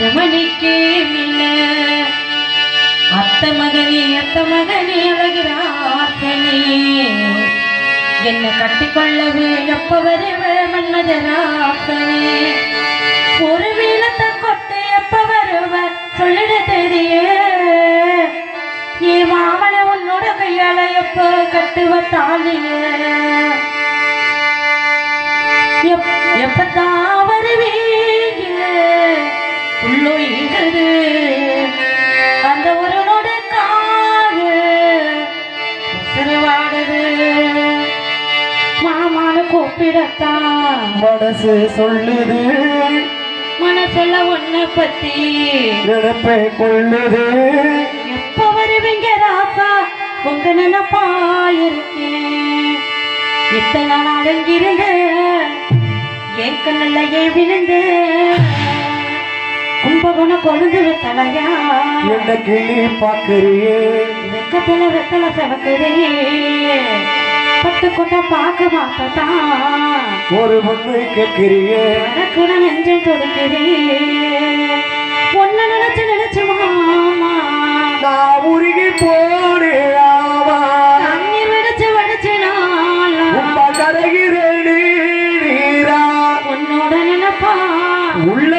அரமணிக்கு மில்ல அத்த மகனே அத்த மகனே அழகிறாசனே என்னை கட்டிக்கொள்ளவே எப்ப வருவ மன்மதராசனே ஒரு வீலத்தை கொட்டு எப்ப வருவ சொல்லிட தெரிய. ஏ மாமன உன்னோட கையால எப்ப கட்டுவ தாலிய உசுறுவாடுது மாமானு கூப்பிடத்தான். மனசு சொல்லுது. மனசுல ஒன்ன பத்தி. நினைப்பை கொள்ளுது. எப்ப வருவீங்க ராசா? உங்க நினைப்பா இருக்கேன் இத்தனை நாள் எங்கிருந்த என் கண்ணில் ஏன் விழுந்து கும்பகோணம் கொழுந்து தலையா என்ன கிளி பாக்குறியே வெக்கத்துல வெத்தல செவக்குதே. பட்டு கொண்ட பார்க்க மாட்டதான் ஒரு பொண்ணு கேட்கிறியே? எனக்கு நெஞ்சம் துடிக்குதே. ஒன்ன நினைச்சு நினைச்சு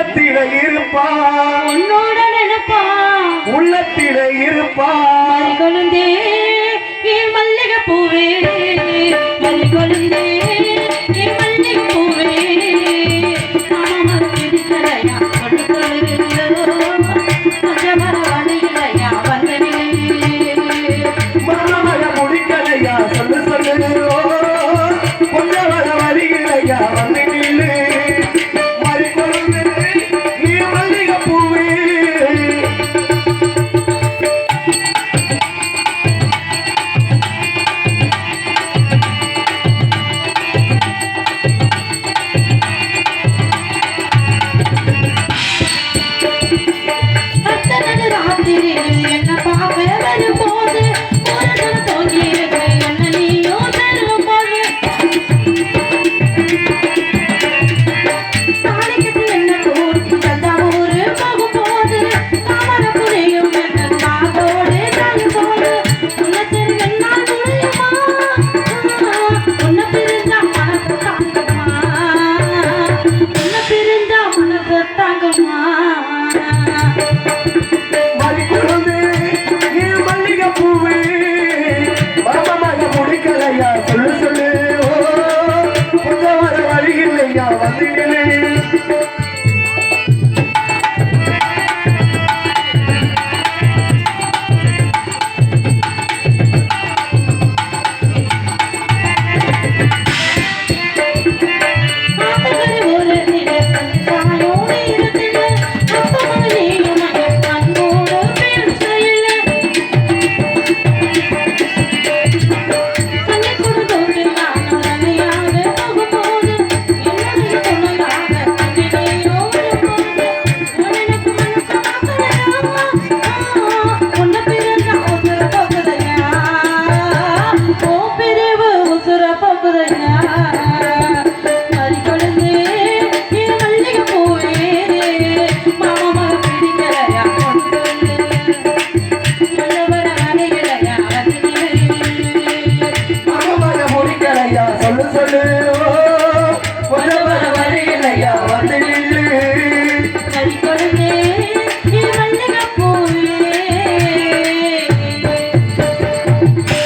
உள்ளத்தில இருப்பா. உன்னோட நினைப்பா. உள்ளத்தில இருப்பா. மறி கொழுந்தே மல்லிகை பூவே கொழுந்தே